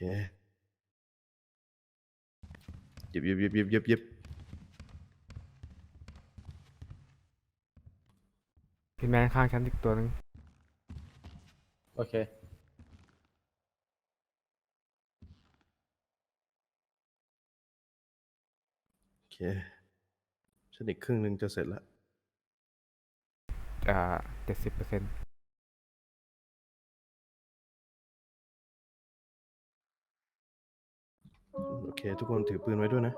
เคหยิบหยิบหยิบหยิบหยิบหยิบพี่แมนข้างฉันอีกตัวหนึงโอเค โอเคฉันอีกครึ่งหนึ่งจะเสร็จแล้วอ่าเจ็ดสิบเปอร์เซ็นต์ เค ทุกคนถือปืนไว้ด้วยนะ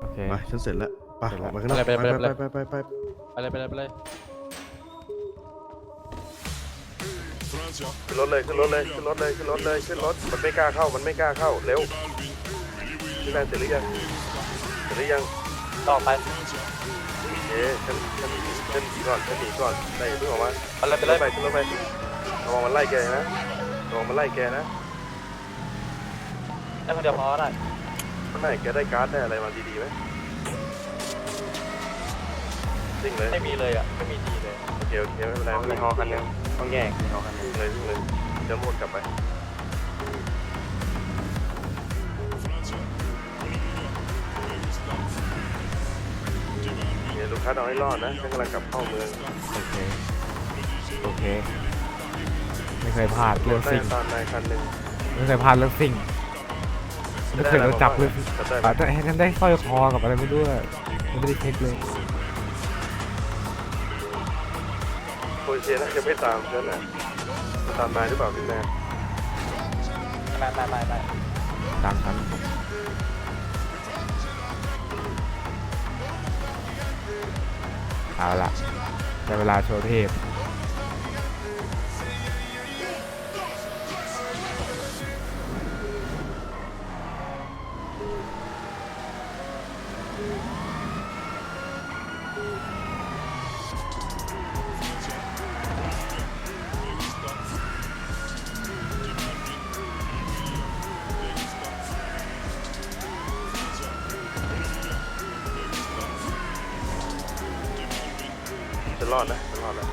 โอเค ไป ฉันเสร็จแล้วไปเสร็จอแล้อวกมาข้างนอกไปไปเลยไปไปไปเลยไปไปไปไปเลยไปเลยไปเลยขึ้นรถเลยขึ้นรถเลยขึ้นรถเลยขึ้นรถเลยขึ้นรถมันไม่กล้าเข้ามันไม่กล้าเข้าเร็วพี่แมนเสร็จหรือยังเสร็จหรือยังต่อไปโอเคฉันฉันฉันหนีก่อนฉันหนีก่อนได้อย่าเพิ่งออกมาไปเลยไปขึ้นเลรยถไปขึ้นรถไประวังมันไล่แกนะระวังมันไล่แกนะได้คนเดียวพอได้ มันไหนแกได้การ์ดได้อะไรมาดีๆไหมจริงเลยไม่มีเลยอะ ไม่มีดีเลยโอเคโอเคไม่เป็นไรไม่เป็นไรมีฮอคันหนึงต้องแยกมีฮอคันหนึงเลยวิ่งเลยจะหมดกลับไปเนี่ยลูกค้าเอาให้รอดนะฉันกำลังกลับเข้าเมืองโอเค โอเค ไม่เคยพลาดรเรื่องถได้สิ่งตอนนายคันหนึ่งไม่เคยพลาดเรื่องสิ่ง ไม่เคยโดนจับเลยจับได้ไหมอ่าแต่ให้ฉันได้สร้อยคอกับอะไรไม่รู้อะไม่ได้เช็คเลยโปรเชียน่าจะไม่ตามฉันนะจะตามนายหรือเปล่าพี่แม่ไม่ไม่ไม่ไม่ตามฉันเอาละได้เวลาโชว์เทพ รอดนะจะรอดแล้ว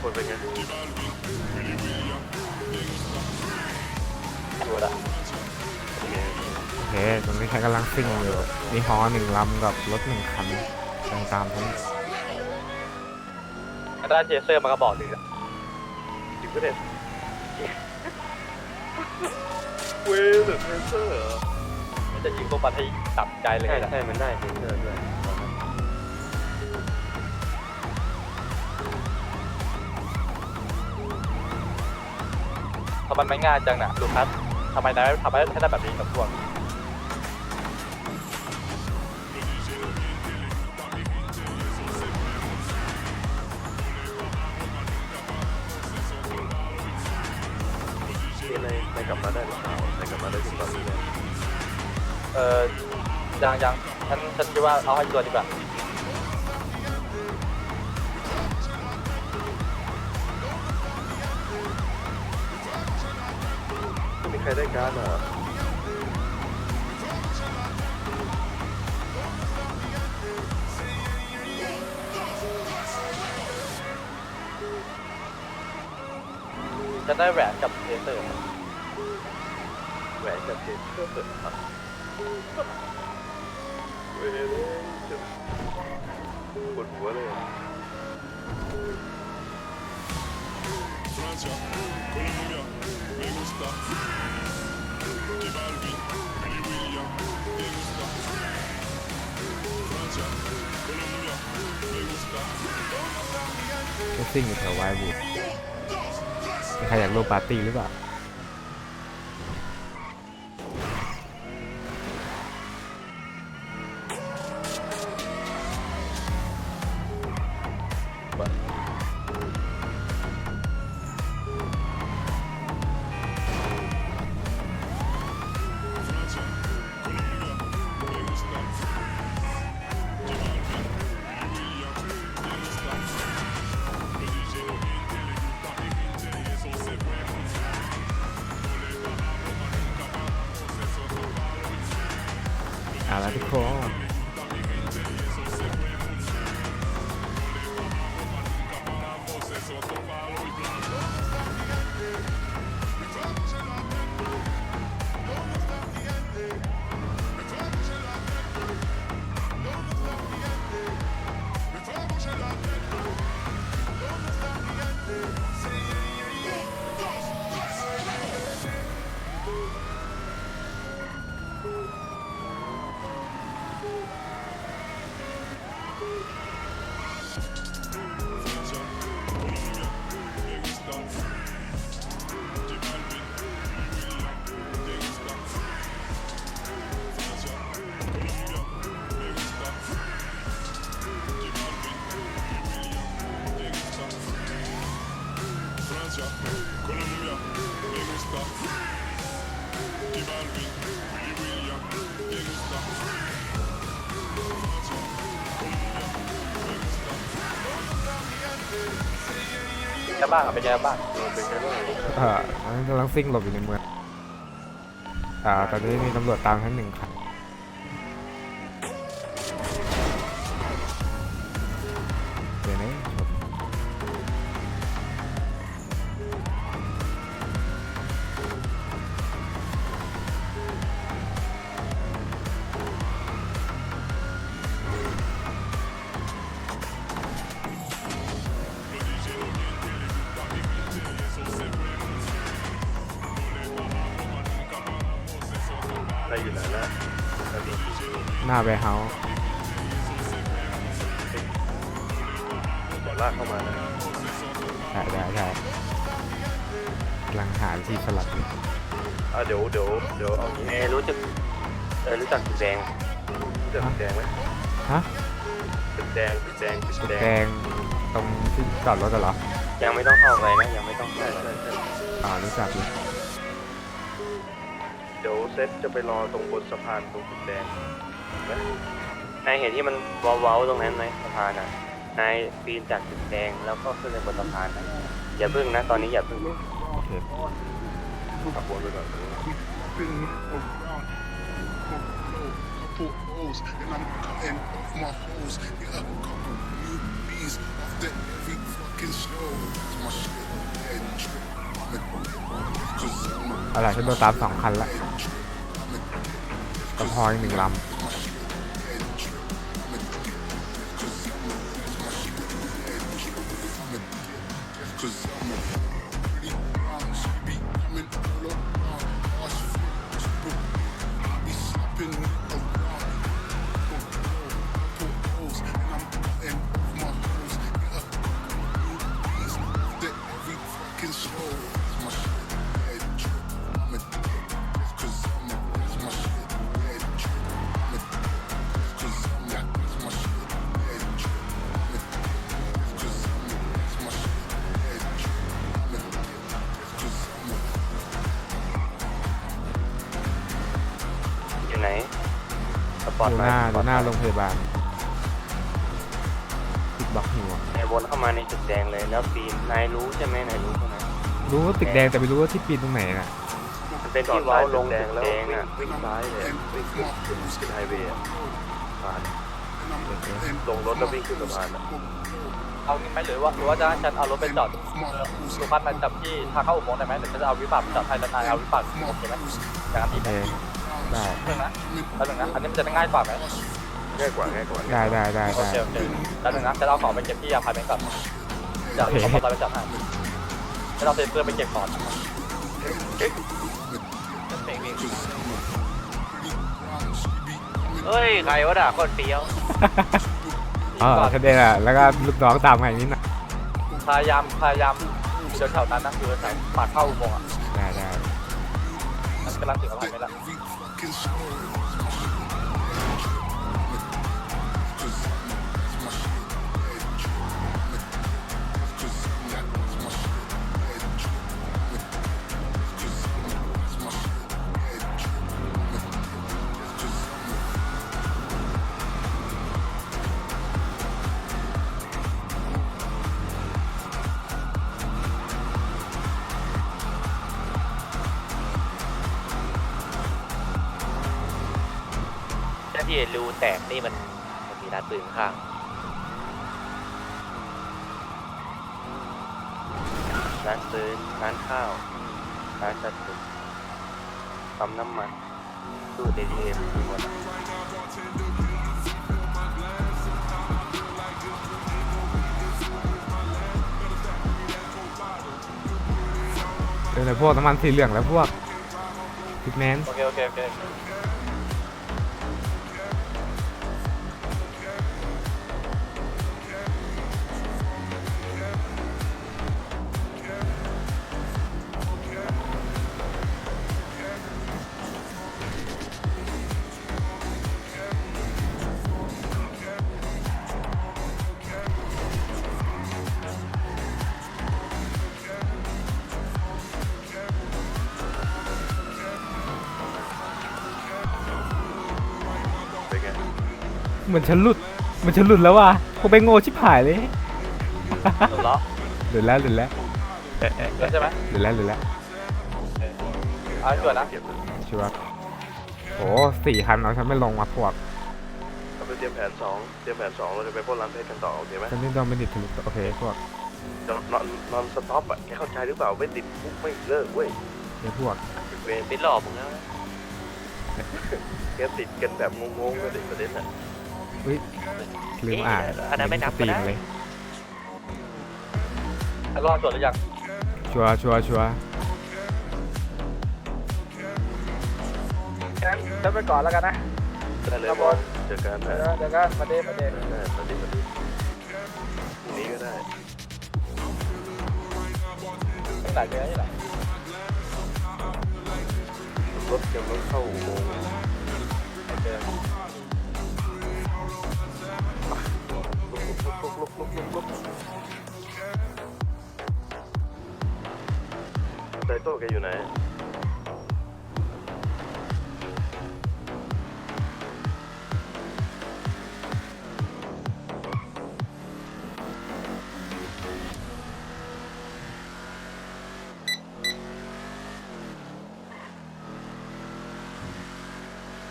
คนเป็นไงดูละโอเคตอนนี้ฉันกำลังซิ่งอยู่มีฮอหนึ่งลำกับรถหนึ่งคันตามตามฉันถ้าได้เจเซอร์มากระบอกหนึ่งอะจริงปะเนี่ยเว้ยเดอะเทรเซอร์เหรอมัน จะยิงพวกมันให้ตับใจเลยใช่นะใช่มันได้เซนเซอร์ด้วยตอนนั้นทำไมไม่ง่ายจังน่ะลูคัสทำไมนายไม่ทำให้ให้ได้แบบนี้กับพวก ฉันฉันคิดว่าเอาให้ตัวดีกว่าไม่มีใครได้การ์ดเหรอฉันได้แหวนกับเจเซอร์แหวนกับเทรเซอร์ครับเว้ยจะ ปวดหัวเลยก็ซิ่งอยู่แถววบูดมีใครอยากร่วมปาร์ตี้หรือเปล่า Russia. Colombia. Me gusta. J Balvin. Willy William. Me gusta. Francia. Colombia. Me gusta. Todo está gigante. จะบ้างอะเป็นยาบ้างเป็นยาบ้างอ่ากำลังซิ่งหลบอยู่ในเมืองอ่าตอนนี้มีตำรวจตามทั้งหนึ่งคัน ได้อยู่แล้วนะตอนนี้หน้าแวร์เฮาส์ขอลากเข้ามานะใช่ใช่ใช่กำลังหาวิธีสลัดอยู่อะเดี๋ยวเดี๋ยวเดี๋ยวเอางี้เอรู้จักเออรู้จักสีแดงเดี๋ยวแดงไหมฮะเป็นแดงเป็นแดงเป็นจุดแดแดงงตรงที่จอดรถอะเหรอยังไม่ต้องเข้าไปนะยังไม่ต้องเข้าใช่ไปใช่ใช่อ่ารู้จักเลยเดี๋ยวเซตจะไปรอตรงบนสะพานตรงจุดแดงนะนายเห็นที่มันเว้าๆตรงนั้นไหมสะพานอะ นายปีนจากสีแดงแล้วก็ขึ้นไปบนสะพานนะอย่าพึ่งนะ ตอนนี้อย่าพึ่งโอเคขับวนไปก่อน been around couple holes and I'm cutting off my holes. Yeah, a couple newbies after every fucking show. It's my shit, head trip. อะไรฉันโดนตามสองคันละกับพออีกหนึ่งล้ำ อร์ตอยู่ไลหน้าท์อยู่หน้าโรงพยาบาลติดบล็อกอยู่อะนายวนเข้ามาในจุดแดงเลยแล้วปีนนายรู้ใช่ไหมนายรู้ใช่ไหมรู้ว่าตึกแดงแต่ไม่รู้ว่าที่ปีนตรงไหนน่ะมันเป็นจอที่ดเว้าซ้ายลลงงแดจุงดแล้วแดวิ่งงอะวิ่งซ้ายเลยวิ่งขึ้นขึ้นขึ้นไฮเวย์อะสะพานลงรถแล้ววิ่งขึ้นสะพานอะเอางี้ไหมหรือว่าหรือว่าจะให้ฉันเอารถไปจอดสุพรรณมาจับที่ทางเข้าอุโมงค์ได้ไหมหรือฉันจะเอาวิบากจอดไทยนานๆเอาวิบากโอเคไหมอย่างนั้นดีโอไหมเค ได้เรื่องนะแล้วหนึ่งนะอันนี้มันจะง่ายกว่าไหมง่ายกว่าง่ายกว่าได้ได้ได้โอได้ เคโอเคแล้วหนึ่งนะจะเอาของไปเก็บที่อาพาร์ตเมนต์ก่อนจะเอาของเราไปจัดให้จะเอาเซฟเพื่อไปเก็บก่อนเฮ้ย ใครวะด่าคนเฟี้ยวอ๋อฉันเองอะแล้วก็ลูกน้องตามมาอย่างนี้นะพยายามพยายามอยู่แถวๆนั้นนะคือแถวปากเข้าอุโมงค์อะได้ได้มันกำลังถึงอาพาร์ตเมนต์ละ every fucking show. ที่รูแตกนี่มันมันมีร้านปืนข้างร้านปืนร้านข้าวร้านจัดตึกปั๊มน้ำมันตู้เอทีเอ็มมีหมดอะเออแต่พวกน้ำมันสีเหลืองแล้วพวกพิกแมน โอเค โอเค โอเค เหมือนฉันหลุดเหมือนฉันหลุดแล้วว่ะคงไปโง่ชิบหายเลยหลุดแล้วหลุดแล้วหลุดแล้วเเอ๊ะเอ๊ะเดี๋ยวใช่ไหมหรือแล้วหรือแล้วเอาให้ชัวร์นะเก็บเลยชัวร์โอ้สี่คันเอาฉันไม่ลงมาพวกเราไปเตรียมแผนสองเตรียมแผนสองเราจะไปปล้นร้านเพชรกันต่อโอเคไหมฉันนี่โดนไม่ติดทะลุโอเคพวกนอนนอนนอนสต็อปอะแกเข้าใจหรือเปล่าไม่ติดคุกไม่เลิกเว้ยเดี๋ยวพวกเวรปิดหลอกมึงแล้วแกติดกันแบบงงๆก็เด็กประเด็นอะ อุ้ยลืมอ่านอันนั้นไม่นับสตรีมก็ได้ เลยรอดตรวจหรือยังชัวร์ชัวร์ชัวร์งั้นฉันไปก่อนแล้วกันนะ ได้เลยครับบบออลสเจอกันเดี๋นะยวเดี๋ยวกันมาเดมาเดได้มาดิมาดิพรุ่งนี้ก็ได้ ที่ไหนเจอที่ไหนรถยังไม่เข้าอุโมงค์เจอ ลุกลุกลุกลุกลุกไดโต้แกอยู่ไหน